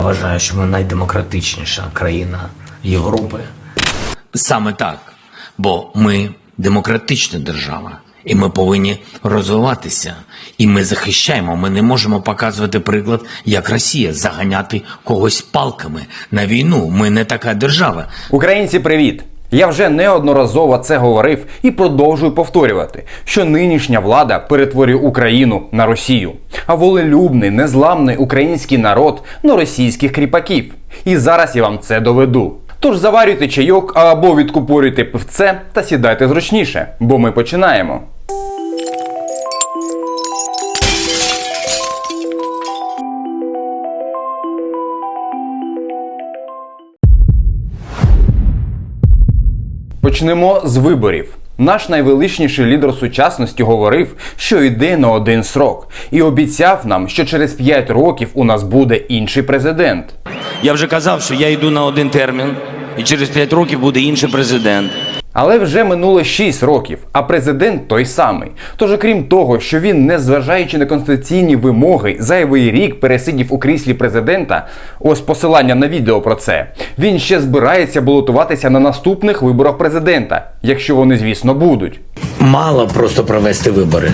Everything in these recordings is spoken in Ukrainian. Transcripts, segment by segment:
Вважаю, що ми найдемократичніша країна Європи. Саме так, бо ми демократична держава, і ми повинні розвиватися. І ми захищаємо. Ми не можемо показувати приклад, як Росія заганяти когось палками на війну. Ми не така держава. Українці, привіт! Я вже неодноразово це говорив і продовжую повторювати, що нинішня влада перетворює Україну на Росію, а волелюбний, незламний український народ на російських кріпаків. І зараз я вам це доведу. Тож заварюйте чайок або відкупорюйте пивце та сідайте зручніше, бо ми починаємо. Почнемо з виборів. Наш найвеличніший лідер сучасності говорив, що йде на один срок, і обіцяв нам, що через 5 років у нас буде інший президент. Я вже казав, що я йду на один термін, і через 5 років буде інший президент. Але вже минуло 6 років, а президент той самий. Тож, окрім того, що він, незважаючи на конституційні вимоги, зайвий рік пересидів у кріслі президента, ось посилання на відео про це, він ще збирається балотуватися на наступних виборах президента, якщо вони, звісно, будуть. Мало просто провести вибори.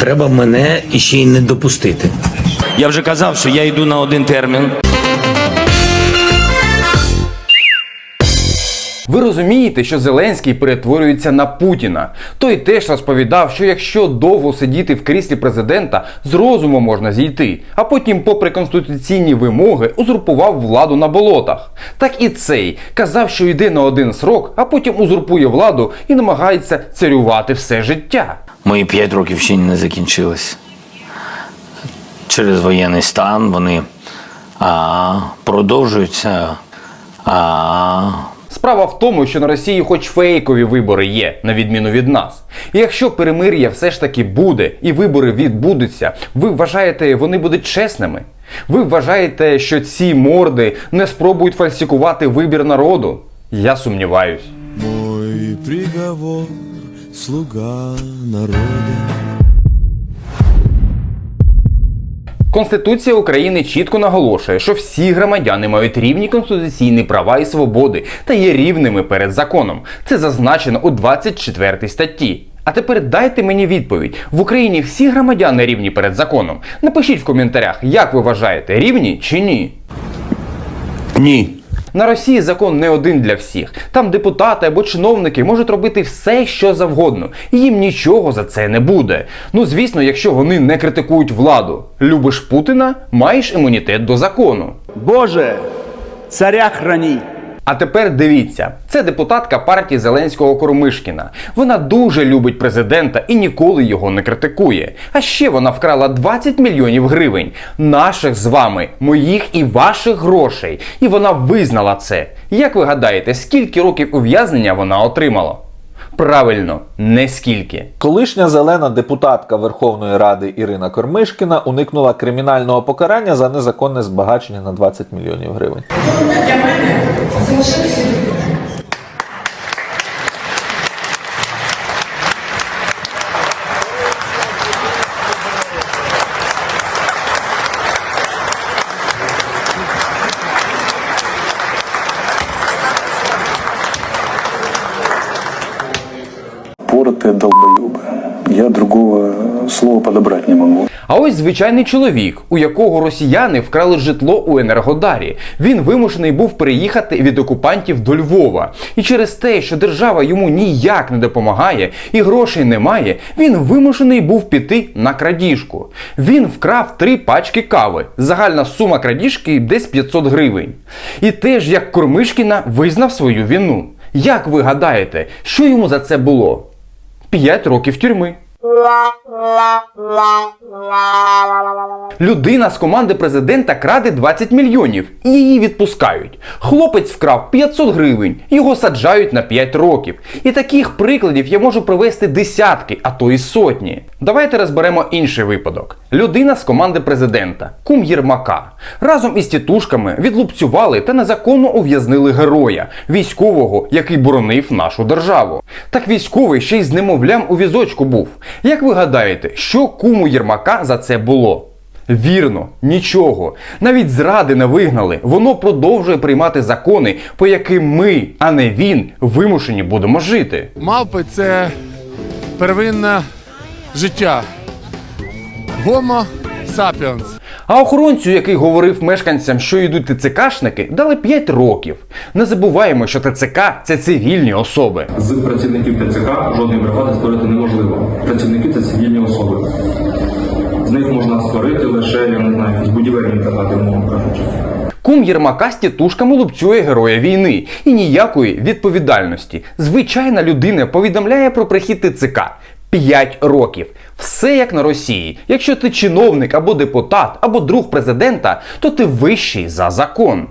Треба мене іще й не допустити. Я вже казав, що я йду на один термін. Ви розумієте, що Зеленський перетворюється на Путіна. Той теж розповідав, що якщо довго сидіти в кріслі президента, з розуму можна зійти, а потім, попри конституційні вимоги, узурпував владу на болотах. Так і цей казав, що йде на один срок, а потім узурпує владу і намагається царювати все життя. Мої 5 років ще не закінчились. Через воєнний стан вони а, продовжуються. А, Справа в тому, що на Росії хоч фейкові вибори є, на відміну від нас. І якщо перемир'я все ж таки буде і вибори відбудуться, ви вважаєте, вони будуть чесними? Ви вважаєте, що ці морди не спробують фальсифікувати вибір народу? Я сумніваюсь. Мой приговор, слуга народа. Конституція України чітко наголошує, що всі громадяни мають рівні конституційні права і свободи та є рівними перед законом. Це зазначено у 24 статті. А тепер дайте мені відповідь: в Україні всі громадяни рівні перед законом. Напишіть в коментарях, як ви вважаєте, рівні чи ні. ні. На Росії закон не один для всіх. Там депутати або чиновники можуть робити все, що завгодно, і їм нічого за це не буде. Ну звісно, якщо вони не критикують владу. Любиш Путіна, маєш імунітет до закону. Боже, царя храни! А тепер дивіться, це депутатка партії Зеленського Кормишкіна. Вона дуже любить президента і ніколи його не критикує. А ще вона вкрала 20 мільйонів гривень наших з вами, моїх і ваших грошей. І вона визнала це. Як ви гадаєте, скільки років ув'язнення вона отримала? Правильно, не скільки. Колишня зелена депутатка Верховної Ради Ірина Кормишкіна уникнула кримінального покарання за незаконне збагачення на 20 мільйонів гривень. для мене залишилися Поротые долбоебы. Я другого слова подобрать не могу. А ось звичайний чоловік, у якого росіяни вкрали житло у Енергодарі. Він вимушений був переїхати від окупантів до Львова. І через те, що держава йому ніяк не допомагає і грошей немає, він вимушений був піти на крадіжку. Він вкрав три пачки кави. Загальна сума крадіжки десь 500 гривень. І теж, як Кормишкіна, визнав свою вину. Як ви гадаєте, що йому за це було? П'ять років тюрми. Людина з команди президента краде 20 мільйонів і її відпускають. Хлопець вкрав 500 гривень, його саджають на 5 років. І таких прикладів я можу привести десятки, а то і сотні. Давайте розберемо інший випадок. Людина з команди президента, кум Єрмака, разом із тітушками відлупцювали та незаконно ув'язнили героя, військового, який боронив нашу державу. Так військовий ще й з немовлям у візочку був. Як ви гадаєте, що куму Єрмака за це було? Вірно, нічого. Навіть зради не вигнали. Воно продовжує приймати закони, по яким ми, а не він, вимушені будемо жити. Мавпи це первинне життя. Гомо sapiens. А охоронцю, який говорив мешканцям, що йдуть ТЦКшники, дали 5 років. Не забуваємо, що ТЦК це цивільні особи. З працівників ТЦК жодної бригади створити неможливо. Працівники це цивільні особи. З них можна створити лише, я не знаю, якісь будівельні бригади, умовно кажучи. Кум Єрмака з тітушками лупцює героя війни і ніякої відповідальності. Звичайна людина повідомляє про прихід ТЦК. 5 років. Все як на Росії. Якщо ти чиновник або депутат, або друг президента, то ти вищий за закон.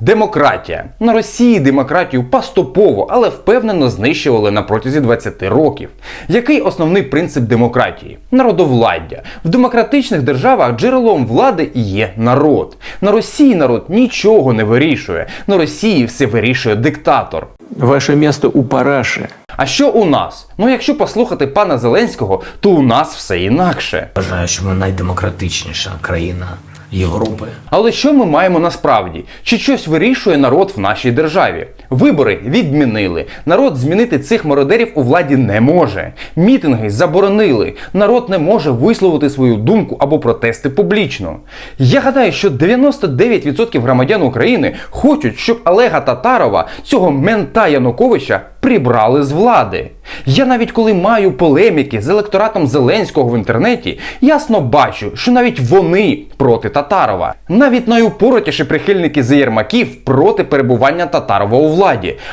Демократія на Росії демократію поступово, але впевнено знищували на протязі 20 років. Який основний принцип демократії? Народовладдя. В демократичних державах джерелом влади є народ. На Росії народ нічого не вирішує. На Росії все вирішує диктатор. Ваше місто у параші. А що у нас? Ну якщо послухати пана Зеленського, то у нас все інакше. Вважаю, що ми найдемократичніша країна Європи. Але що ми маємо насправді? Чи щось вирішує народ в нашій державі? Вибори відмінили. Народ змінити цих мародерів у владі не може. Мітинги заборонили. Народ не може висловити свою думку або протести публічно. Я гадаю, що 99% громадян України хочуть, щоб Олега Татарова, цього мента Януковича, прибрали з влади. Я навіть коли маю полеміки з електоратом Зеленського в інтернеті, ясно бачу, що навіть вони проти Татарова. Навіть найупоротіші прихильники заєрмаків проти перебування Татарова у владі.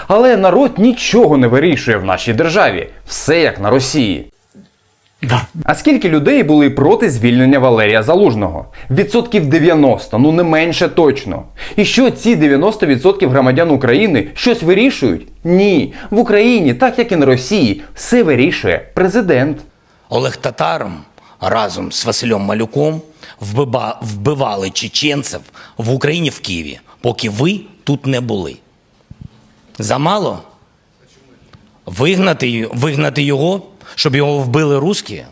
Але народ нічого не вирішує в нашій державі. Все як на Росії. А скільки людей були проти звільнення Валерія Залужного? Відсотків 90, ну не менше точно. І що ці 90% громадян України щось вирішують? Ні. В Україні, так як і на Росії, все вирішує президент. Олег Татаром разом з Василем Малюком вбивали чеченців в Україні в Києві, поки ви тут не були. Замало? Вигнати, вигнати його, щоб його вбили русські?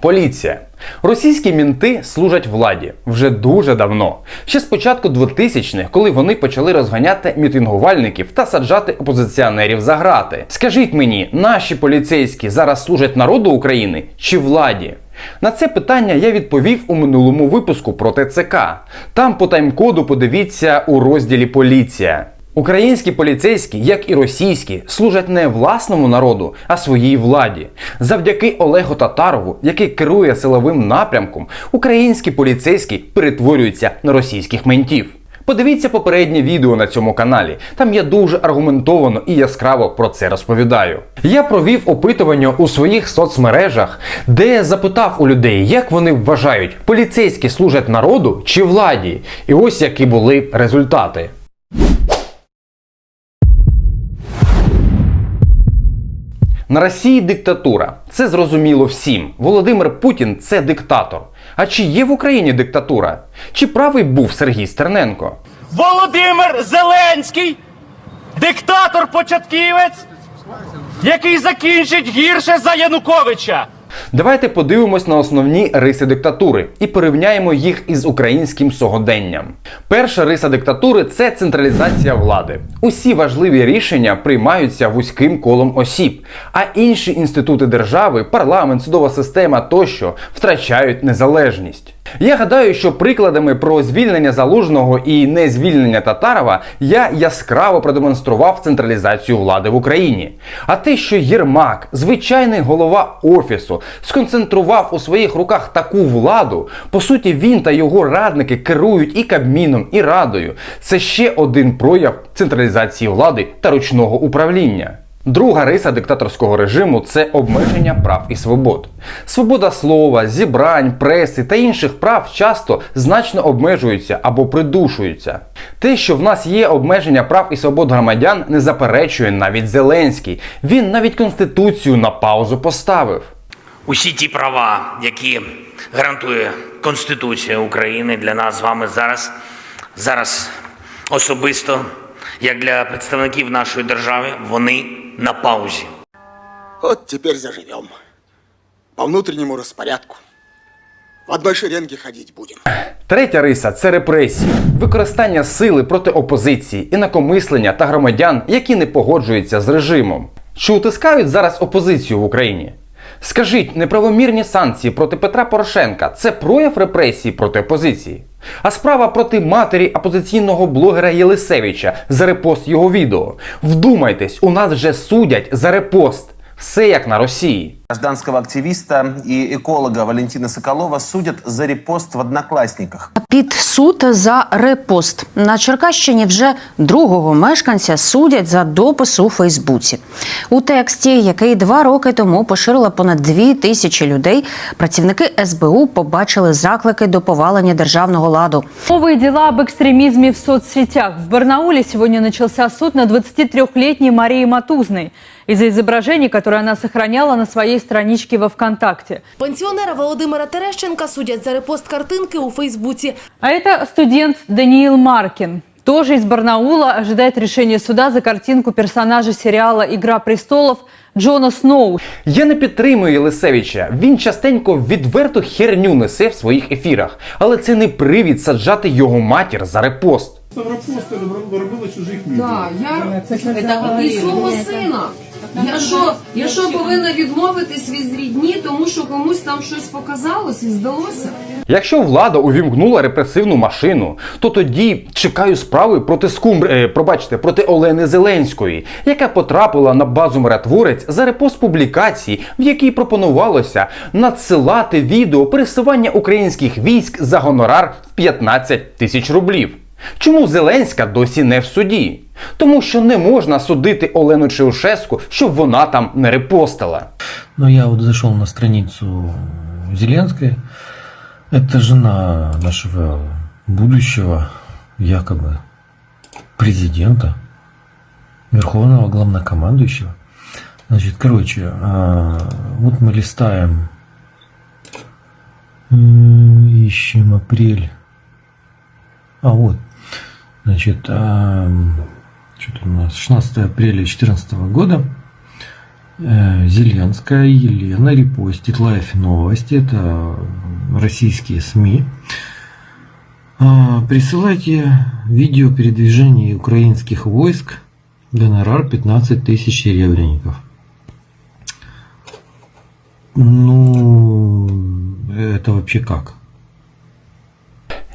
Поліція. Російські мінти служать владі вже дуже давно. Ще з початку 2000-х, коли вони почали розганяти мітингувальників та саджати опозиціонерів за грати. Скажіть мені, наші поліцейські зараз служать народу України чи владі? На це питання я відповів у минулому випуску про ТЦК. Там по тайм-коду подивіться у розділі Поліція. Українські поліцейські, як і російські, служать не власному народу, а своїй владі. Завдяки Олегу Татарову, який керує силовим напрямком, українські поліцейські перетворюються на російських ментів. Подивіться попереднє відео на цьому каналі. Там я дуже аргументовано і яскраво про це розповідаю. Я провів опитування у своїх соцмережах, де запитав у людей, як вони вважають, поліцейські служать народу чи владі. І ось які були результати. На Росії диктатура. Це зрозуміло всім. Володимир Путін це диктатор. А чи є в Україні диктатура? Чи правий був Сергій Стерненко? Володимир Зеленський, диктатор-початківець, який закінчить гірше за Януковича. Давайте подивимось на основні риси диктатури і порівняємо їх із українським сьогоденням. Перша риса диктатури це централізація влади. Усі важливі рішення приймаються вузьким колом осіб, а інші інститути держави, парламент, судова система тощо втрачають незалежність. Я гадаю, що прикладами про звільнення залужного і незвільнення Татарова я яскраво продемонстрував централізацію влади в Україні. А те, що Єрмак, звичайний голова офісу, сконцентрував у своїх руках таку владу, по суті, він та його радники керують і Кабміном, і Радою. Це ще один прояв централізації влади та ручного управління. Друга риса диктаторського режиму це обмеження прав і свобод. Свобода слова, зібрань, преси та інших прав часто значно обмежуються або придушуються. Те, що в нас є обмеження прав і свобод громадян, не заперечує навіть Зеленський. Він навіть конституцію на паузу поставив. Усі ті права, які гарантує Конституція України для нас з вами зараз, зараз особисто, як для представників нашої держави, вони на паузі. Вот теперь заживем. По внутреннему распорядку. В одной шеренге ходить будем. Третя риса це репресії, використання сили проти опозиції, інакомислення та громадян, які не погоджуються з режимом. Чи утискають зараз опозицію в Україні? Скажіть, неправомірні санкції проти Петра Порошенка це прояв репресії проти опозиції? А справа проти матері опозиційного блогера Єлисевича за репост його відео. Вдумайтесь, у нас вже судять за репост. Все як на Росії. Гражданского активиста и эколога Валентина Соколова судят за репост в «Одноклассниках». Під суд за репост на Черкащині вже другого мешканця судять за допис у Фейсбуці. У тексті, який два роки тому поширило понад дві тисячі людей, працівники СБУ побачили заклики до повалення державного ладу. Новые дела об экстремизме в соцсетях. В Барнауле сегодня начался суд над 23-летней Марией Матузной из-за изображений, которые она сохраняла на своей страничке во ВКонтакте. Пенсіонера Володимира Терещенка судять за репост картинки у Фейсбуці. А это студент Даниил Маркин. Тоже из Барнаула ожидает решения суда за картинку персонажа сериала «Игра престолов» Джона Сноу. Я не підтримую Єлисевича. Він частенько відверту херню несе в своїх ефірах, але це не привід саджати його матір за репост. Так, я і свого сина. Я що, я що повинна відмовитись від рідні, тому що комусь там щось показалось і здалося? Якщо влада увімкнула репресивну машину, то тоді чекаю справи проти скумбр... е, пробачте, проти Олени Зеленської, яка потрапила на базу миротворець за репост публікації, в якій пропонувалося надсилати відео пересування українських військ за гонорар в 15 тисяч рублів. Чому Зеленська досі не в суді? Тому що не можна судити Олену Чеушеску, щоб вона там не репостила. Но я вот зашел на страницу Зеленской. Это жена нашего будущего, якобы, президента, верховного главнокомандующего. Значит, короче, а, вот мы листаем, м, ищем апрель. А вот, значит, что тут у нас, 16 апреля 2014 года. Э, Зеленская Елена репостит лайф новости, это российские СМИ. А, Присылайте видео передвижения украинских войск, гонорар 15 тысяч серебряников. Ну, это вообще как?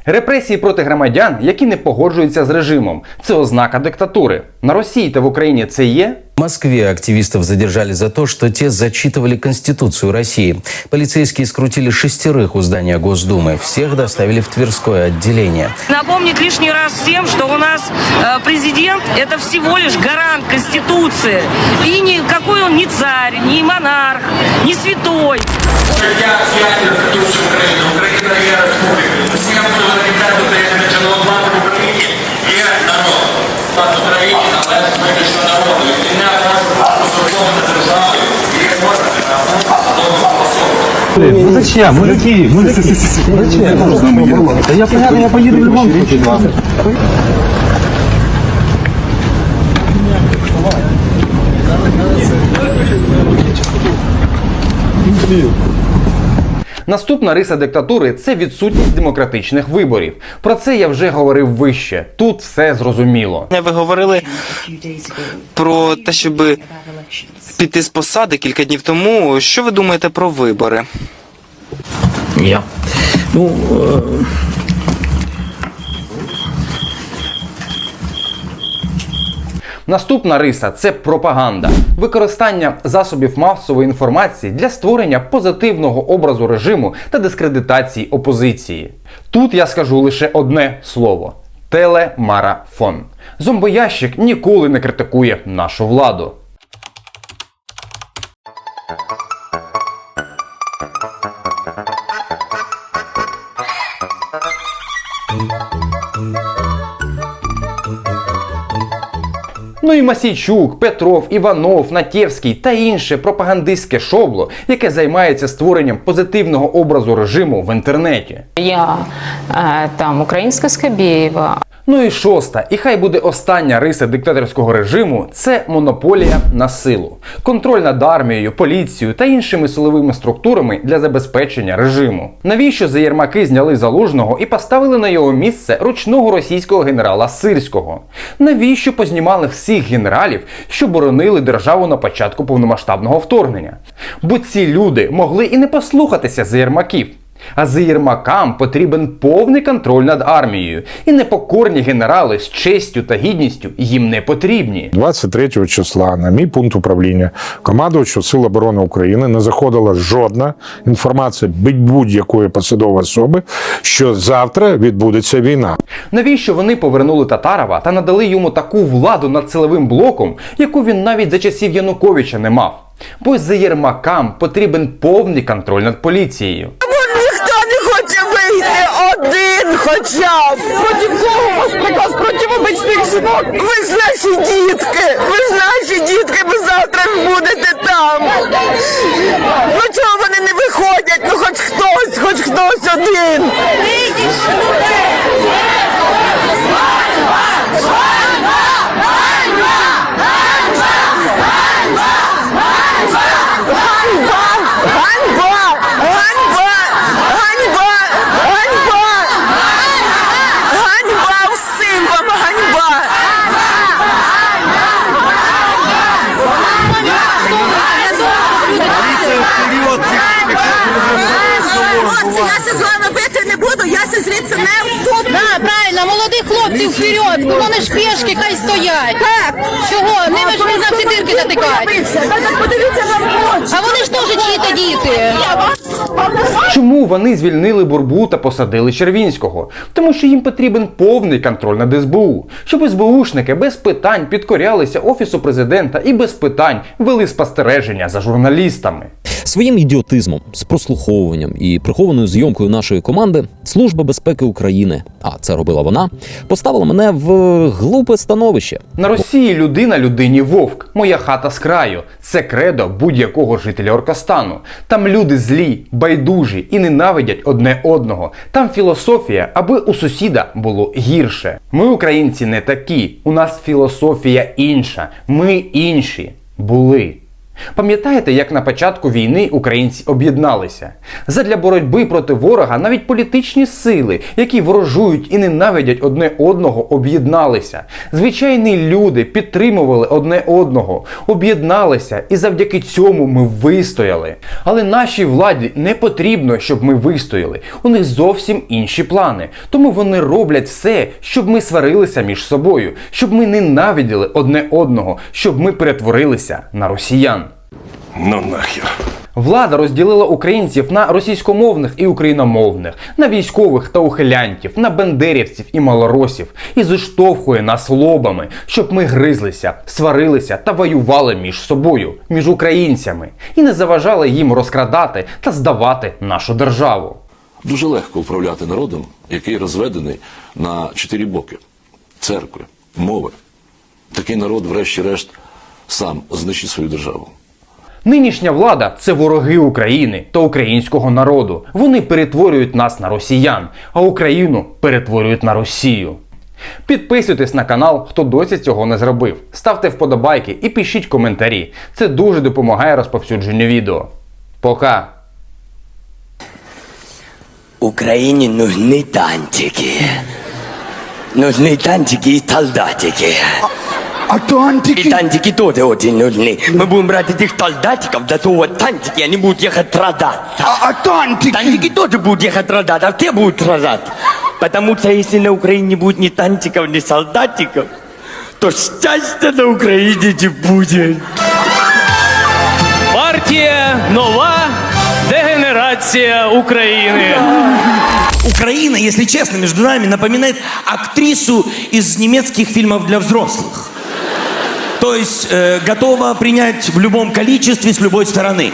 Репресії проти громадян, які не погоджуються з режимом, це ознака диктатури. На Росії та в Україні це є. В Москве активистов задержали за то, что те зачитывали Конституцию России. Полицейские скрутили шестерых у здания Госдумы. Всех доставили в Тверское отделение. Напомнить лишний раз всем, что у нас э, президент это всего лишь гарант Конституции. И никакой он не царь, не монарх, не святой. Зачем? Мужики, мужики, зачем? Да я понятно, я поеду в любом случае. Наступна риса диктатури це відсутність демократичних виборів. Про це я вже говорив вище. Тут все зрозуміло. Ви говорили про те, щоб піти з посади кілька днів тому. Що ви думаєте про вибори? Я. Ну, е, Наступна риса це пропаганда, використання засобів масової інформації для створення позитивного образу режиму та дискредитації опозиції. Тут я скажу лише одне слово: телемарафон. Зомбоящик ніколи не критикує нашу владу. І Масійчук, Петров, Іванов, Натєвський та інше пропагандистське шобло, яке займається створенням позитивного образу режиму в інтернеті. Я там українська Скабєєва. Ну і шоста, і хай буде остання риса диктаторського режиму це монополія на силу, контроль над армією, поліцією та іншими силовими структурами для забезпечення режиму. Навіщо заєрмаки зняли залужного і поставили на його місце ручного російського генерала Сирського? Навіщо познімали всіх генералів, що боронили державу на початку повномасштабного вторгнення? Бо ці люди могли і не послухатися заєрмаків. А за Єрмакам потрібен повний контроль над армією, і непокорні генерали з честю та гідністю їм не потрібні. 23 числа на мій пункт управління командувачу Сил оборони України не заходила жодна інформація будь-якої посадової особи, що завтра відбудеться війна. Навіщо вони повернули Татарова та надали йому таку владу над силовим блоком, яку він навіть за часів Януковича не мав? Бо за Єрмакам потрібен повний контроль над поліцією. Один хоча б. Проти кого вас приказ проти обичних жінок? Ви ж наші дітки, ви ж наші дітки, ви завтра будете там. Ну чого вони не виходять? Ну хоч хтось, хоч хтось один. Да, правильно, молодих хлопців вперед, ну вони ж пішки, хай стоять. Так. Чого? Не ви ж за всі дирки затикають. Подивіться на. А вони ж теж чиї-то діти. Чому вони звільнили Бурбу та посадили Червінського? Тому що їм потрібен повний контроль над СБУ, щоб СБУшники без питань підкорялися офісу президента і без питань вели спостереження за журналістами. Своїм ідіотизмом, з прослуховуванням і прихованою зйомкою нашої команди Служба безпеки України, а це робила вона, поставила мене в глупе становище. На Росії людина людині вовк. Моя хата з краю. Це кредо будь-якого жителя Оркастану. Там люди злі, байдужі і ненавидять одне одного. Там філософія, аби у сусіда було гірше. Ми, українці, не такі. У нас філософія інша. Ми інші були. Пам'ятаєте, як на початку війни українці об'єдналися? Задля боротьби проти ворога навіть політичні сили, які ворожують і ненавидять одне одного, об'єдналися. Звичайні люди підтримували одне одного, об'єдналися, і завдяки цьому ми вистояли. Але нашій владі не потрібно, щоб ми вистояли. У них зовсім інші плани. Тому вони роблять все, щоб ми сварилися між собою, щоб ми ненавиділи одне одного, щоб ми перетворилися на росіян. Ну нахер. Влада розділила українців на російськомовних і україномовних, на військових та ухилянтів, на бендерівців і малоросів і зіштовхує нас лобами, щоб ми гризлися, сварилися та воювали між собою, між українцями, і не заважали їм розкрадати та здавати нашу державу. Дуже легко управляти народом, який розведений на чотири боки: церкви, мови. Такий народ, врешті-решт, сам знищить свою державу. Нинішня влада це вороги України та українського народу. Вони перетворюють нас на росіян, а Україну перетворюють на Росію. Підписуйтесь на канал, хто досі цього не зробив. Ставте вподобайки і пишіть коментарі. Це дуже допомагає розповсюдженню відео. Пока! Украине нужны тантики. Нужны тантики и солдатики. А, тантики? И тантики тоже очень нужны. Мы будем брать этих солдатиков, засовывать тантики, они будут ехать страдаться. А, тантики? Тантики тоже будут ехать страдаться, а те будут страдать. Потому что если на Украине не будет ни тантиков, ни солдатиков, то счастья на Украине не будет. Партія нова дегенерація України. Украина, если честно, между нами напоминает актрису из немецких фильмов для взрослых. То есть э, готова принять в любом количестве с любой стороны.